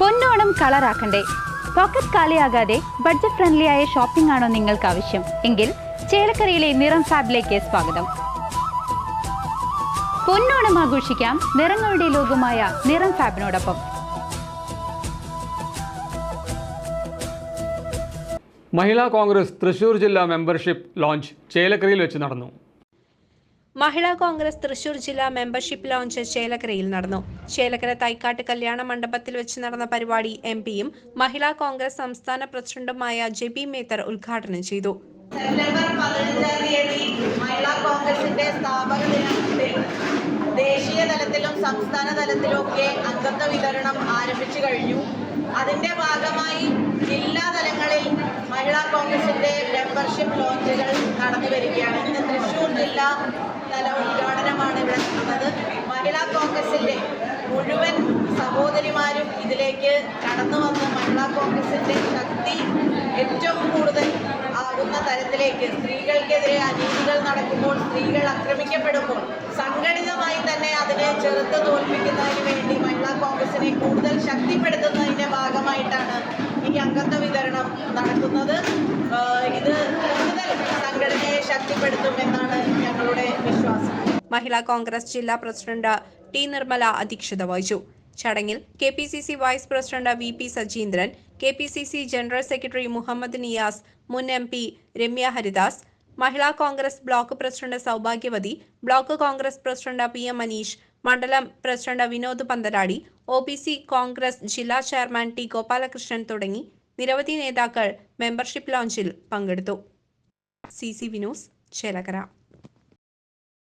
പൊന്നോണം കളറാക്കണ്ടേ. പോക്കറ്റ് കാലിയാകാതെ budget friendly ആയ ഷോപ്പിംഗ് ആണോ നിങ്ങൾക്ക് ആവശ്യം എങ്കിൽ ചേലക്കരയിലെ നിറം ഫാബിലേക്ക് സ്വാഗതം. പൊന്നോണം ആഘോഷിക്കാം നിറങ്ങളുടെ ലോകമായ നിറം ഫാബിനോടൊപ്പം. മഹിളാ കോൺഗ്രസ് തൃശൂർ ജില്ലാ മെമ്പർഷിപ്പ് ലോഞ്ച് ചേലക്കരയിൽ വെച്ച് നടന്നു. മഹിളാ കോൺഗ്രസ് തൃശൂർ ജില്ലാ മെമ്പർഷിപ്പ് ലോഞ്ച് ചേലക്കരയിൽ നടന്നു. ചേലക്കര തൈക്കാട്ട് കല്യാണ മണ്ഡപത്തിൽ വെച്ച് നടന്ന പരിപാടി എം പിയും മഹിളാ കോൺഗ്രസ് സംസ്ഥാന പ്രസിഡന്റുമായ ജെബി മേത്തർ ഉദ്ഘാടനം ചെയ്തു. ദേശീയ തലത്തിലും സംസ്ഥാന തലത്തിലും ഒക്കെ അംഗത്വ വിതരണം ആരംഭിച്ചു കഴിഞ്ഞു. അതിന്റെ ഭാഗമായി ജില്ലാ തലങ്ങളിൽ മഹിളാ കോൺഗ്രസിന്റെ മെമ്പർഷിപ്പ് ലോഞ്ചുകൾ നടന്നു വരികയാണ്. ഇന്ന് തൃശൂർ ജില്ലാ തല ഉദ്ഘാടനമാണ് ഇവിടെ നടന്നത് മഹിളാ കോൺഗ്രസിന്റെ മുഴുവൻ സഹോദരിമാരും ഇതിലേക്ക് കടന്നു വന്ന് മഹിളാ കോൺഗ്രസിന്റെ ശക്തി ഏറ്റവും കൂടുതൽ ആകുന്ന തരത്തിലേക്ക് സ്ത്രീകൾക്കെതിരെ അനീതികൾ നടക്കുമ്പോൾ സ്ത്രീകൾ ആക്രമിക്കപ്പെടുമ്പോൾ സംഘടിതമായി തന്നെ അതിനെ ചെറുത്ത് തോൽപ്പിക്കുന്നതിന് വേണ്ടി മഹിളാ കോൺഗ്രസിനെ കൂടുതൽ ശക്തിപ്പെടുത്തുന്നതിന്റെ ഭാഗമായിട്ടാണ് ഈ അംഗത്വ വിതരണം നടക്കുന്നത്. ഇത് കൂടുതൽ സംഘടനയെ വിശ്വാസം മഹിളാ കോൺഗ്രസ് ജില്ലാ പ്രസിഡന്റ് ടി നിർമ്മല അധ്യക്ഷത വഹിച്ചു. ചടങ്ങിൽ K P C C vice president V P Sajeendran K P C C general secretary Muhammad Niyas മുൻ M P Ramya Haridas Mahila Congress block president Saubhagyavathi block Congress president P M Manish മണ്ഡലം president Vinod Panthaladi O B C Congress ജില്ലാ chairman T Gopalakrishnan തുടങ്ങി നിരവധി നേതാക്കൾ membership ലോഞ്ചിൽ പങ്കെടുത്തു. C C Vinos Chelakkara.